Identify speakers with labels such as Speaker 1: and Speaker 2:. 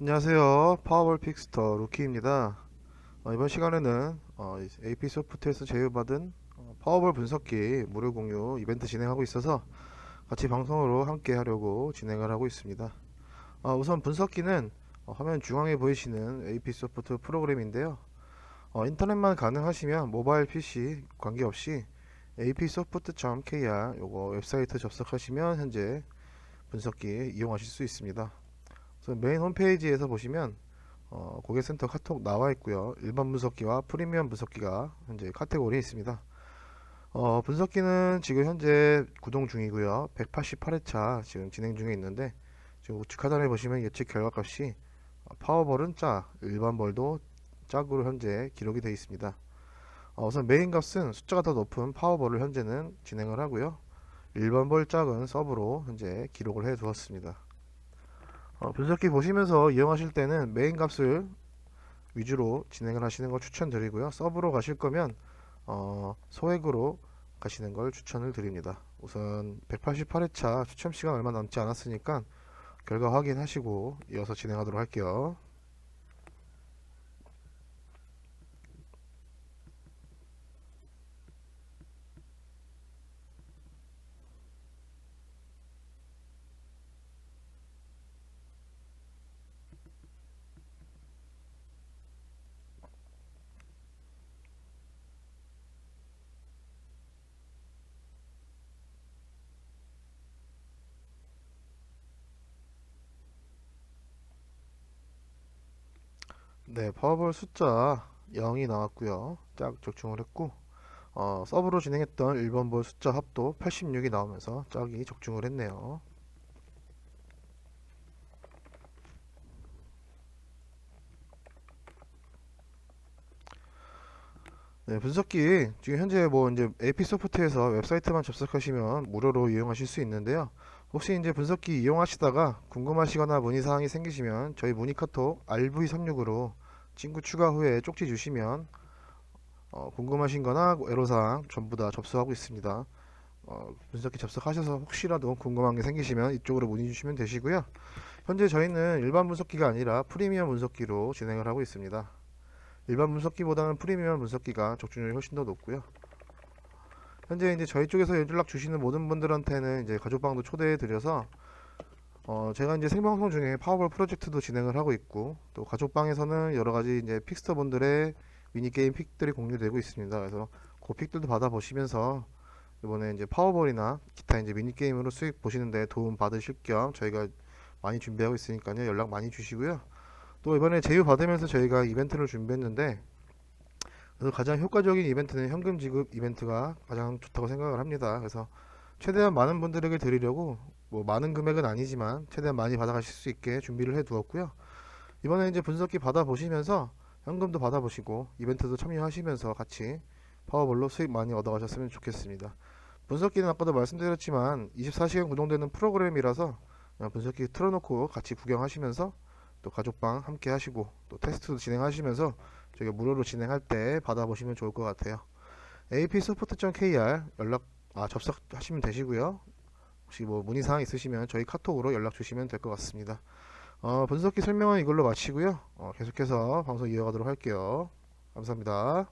Speaker 1: 안녕하세요. 파워볼 픽스터 루키입니다. 어, 이번 시간에는 어, AP 소프트에서 제휴받은 어, 파워볼 분석기 무료 공유 이벤트 진행하고 있어서 같이 방송으로 함께 하려고 진행을 하고 있습니다. 어, 우선 분석기는 어, 화면 중앙에 보이시는 AP 소프트 프로그램인데요. 어, 인터넷만 가능하시면 모바일 PC 관계없이 apsoft.kr 요거 웹사이트 접속하시면 현재 분석기 이용하실 수 있습니다. 메인 홈페이지에서 보시면 어, 고객센터 카톡 나와 있고요. 일반 분석기와 프리미엄 분석기가 현재 카테고리에 있습니다. 어, 분석기는 지금 현재 구동 중이고요. 188회차 지금 진행 중에 있는데 지금 우측 하단에 보시면 예측 결과값이 어, 파워볼은 짜, 일반 볼도 짝으로 현재 기록이 되어 있습니다. 어, 우선 메인 값은 숫자가 더 높은 파워볼을 현재는 진행을 하고요. 일반 볼 짝은 서브로 현재 기록을 해 두었습니다. 어, 분석기 보시면서 이용하실 때는 메인 값을 위주로 진행을 하시는 걸 추천드리고요. 서브로 가실 거면 어, 소액으로 가시는 걸 추천을 드립니다. 우선 188회차 추첨 시간 얼마 남지 않았으니까 결과 확인하시고 이어서 진행하도록 할게요. 네, 파워볼 숫자 0이 나왔고요. 짝 적중을 했고 어, 서브로 진행했던 1번 볼 숫자 합도 86이 나오면서 짝이 적중을 했네요. 네, 분석기 지금 현재 뭐 이제 AP 소프트에서 웹사이트만 접속하시면 무료로 이용하실 수 있는데요. 혹시 이제 분석기 이용하시다가 궁금하시거나 문의 사항이 생기시면 저희 문의 카톡 RV36으로 친구 추가 후에 쪽지 주시면 어, 궁금하신 거나 애로사항 전부 다 접수하고 있습니다. 어, 분석기 접속하셔서 혹시라도 궁금한 게 생기시면 이쪽으로 문의 주시면 되시고요. 현재 저희는 일반 분석기가 아니라 프리미엄 분석기로 진행을 하고 있습니다. 일반 분석기보다는 프리미엄 분석기가 적중률이 훨씬 더 높고요. 현재 이제 저희 쪽에서 연락 주시는 모든 분들한테는 이제 가족방도 초대해 드려서 어 제가 이제 생방송 중에 파워볼 프로젝트도 진행을 하고 있고 또 가족방에서는 여러 가지 이제 픽스터 분들의 미니 게임 픽들이 공유되고 있습니다. 그래서 그 픽들도 받아 보시면서 이번에 이제 파워볼이나 기타 이제 미니 게임으로 수익 보시는데 도움 받으실 겸 저희가 많이 준비하고 있으니까요. 연락 많이 주시고요. 또 이번에 제휴 받으면서 저희가 이벤트를 준비했는데 가장 효과적인 이벤트는 현금 지급 이벤트가 가장 좋다고 생각을 합니다. 그래서 최대한 많은 분들에게 드리려고 뭐 많은 금액은 아니지만 최대한 많이 받아가실 수 있게 준비를 해 두었고요. 이번에 이제 분석기 받아 보시면서 현금도 받아 보시고 이벤트도 참여하시면서 같이 파워볼로 수익 많이 얻어 가셨으면 좋겠습니다. 분석기는 아까도 말씀드렸지만 24시간 구동되는 프로그램이라서 분석기 틀어놓고 같이 구경하시면서 또 가족방 함께 하시고 또 테스트도 진행하시면서 저희가 무료로 진행할 때 받아보시면 좋을 것 같아요. apsoft.kr 연락 아, 접속하시면 되시고요. 혹시 뭐 문의 사항 있으시면 저희 카톡으로 연락 주시면 될 것 같습니다. 어, 분석기 설명은 이걸로 마치고요. 어, 계속해서 방송 이어가도록 할게요. 감사합니다.